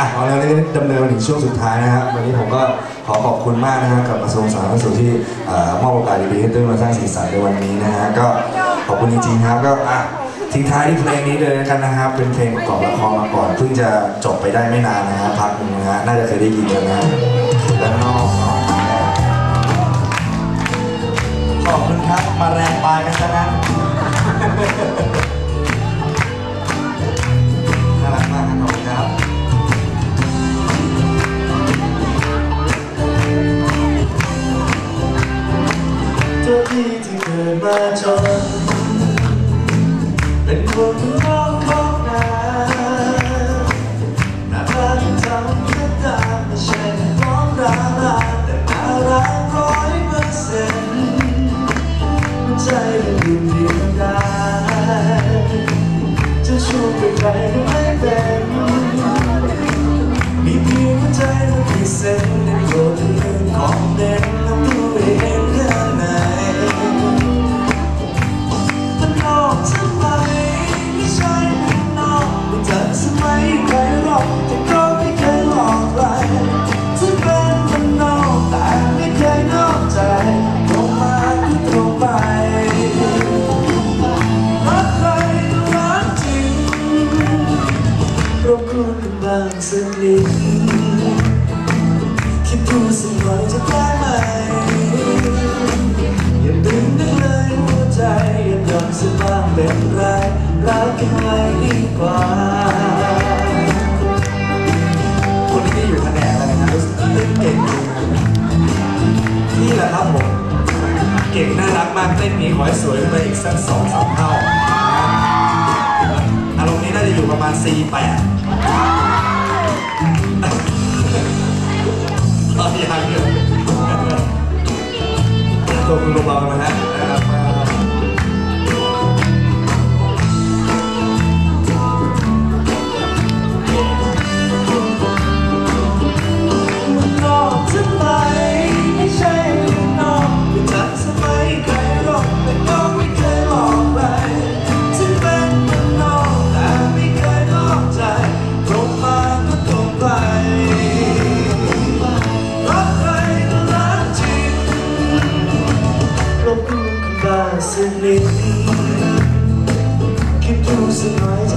อะเอาแล้วนี่ดำเนินมาถึงช่วงสุดท้ายนะครับวันนี้ผมก็ขอขอบคุณมากนะครับกับกระทรวงสาธารณสุขที่เอ่อมอบโอกาสดีๆให้ตุ้ยมาสร้างสีสันในวันนี้นะฮะก็ขอบคุณจริงๆครับก็อะทิ้งท้ายที่เพลงนี้เลยแล้วกันนะครับ เป็นเพลงประกอบละครมาก่อนเพิ่งจะจบไปได้ไม่นานนะฮะพักหนึงนะฮะน่าจะเคยได้ยินกันนะแล้วนอกเนาะขอบคุณครับมาแรงปลายกันซะนะน่ารักมากครับขอบคุณครับ ตัวพี่ที่เกิดมาจน เป็นคนร้องของนาหน้าตาที่ทำแค่ตาไม่ใช่ร้องรางลาแต่น่ารักร้อยเปอร์เซ็นต์หัวใจมันอยู่เดียวดายจะชูไปใครก็ไม่เป็นมีเพียงหัวใจมันพิเศษในโลกที่หนึ่งของเด็ก บ้างสักนิดคิดดูสักหน่อยจะได้ไหม อย่าดึงนักเลยหัวใจอย่ายอมสักบ้างเป็นไรรักกันไว้ดีกว่า คนที่อยู่แผนกอะไรนะรู้สึกเต้นเก่งดีนะนี่แหละครับผม เก่งน่ารักมากเต้นนี้ขอให้สวยไปอีกสักสองสามเท่านะอารมณ์นี้น่าจะอยู่ประมาณ C8 open the bottom half. Fascinating, keep losing my.